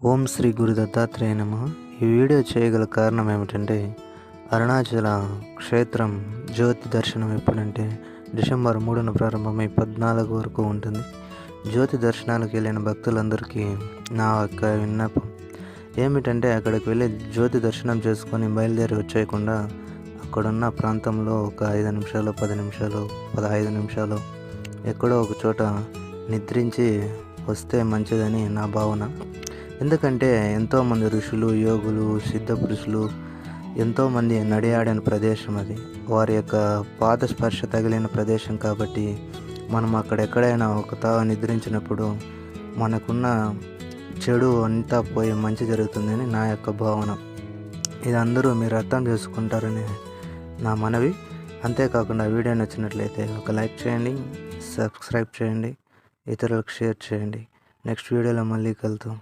ఓం శ్రీ గురు దత్తాత్రేయ నమ. ఈ వీడియో చేయగల కారణం ఏమిటంటే అరుణాచల క్షేత్రం జ్యోతి దర్శనం ఎప్పుడంటే డిసెంబర్ మూడున ప్రారంభమై పద్నాలుగు వరకు ఉంటుంది. జ్యోతి దర్శనాలకు వెళ్ళిన భక్తులందరికీ నా యొక్క విన్నపం ఏమిటంటే అక్కడికి వెళ్ళి జ్యోతి దర్శనం చేసుకొని బయలుదేరి వచ్చేయకుండా అక్కడున్న ప్రాంతంలో ఒక ఐదు నిమిషాలు పది నిమిషాలు పదహైదు నిమిషాలు ఎక్కడో ఒక చోట నిద్రించి వస్తే మంచిదని నా భావన. ఎందుకంటే ఎంతోమంది ఋషులు యోగులు సిద్ధ పురుషులు ఎంతోమంది నడియాడిన ప్రదేశం అది. వారి యొక్క పాద స్పర్శ తగిలిన ప్రదేశం కాబట్టి మనం అక్కడ ఎక్కడైనా ఒక తావ నిద్రించినప్పుడు మనకున్న చెడు అంతా పోయి మంచి జరుగుతుందని నా యొక్క భావన. ఇది అందరూ మీరు అర్థం చేసుకుంటారని నా మనవి. అంతేకాకుండా వీడియో నచ్చినట్లయితే ఒక లైక్ చేయండి సబ్స్క్రైబ్ చేయండి ఇతరులకు షేర్ చేయండి. నెక్స్ట్ వీడియోలో మళ్ళీ కలుద్దాం.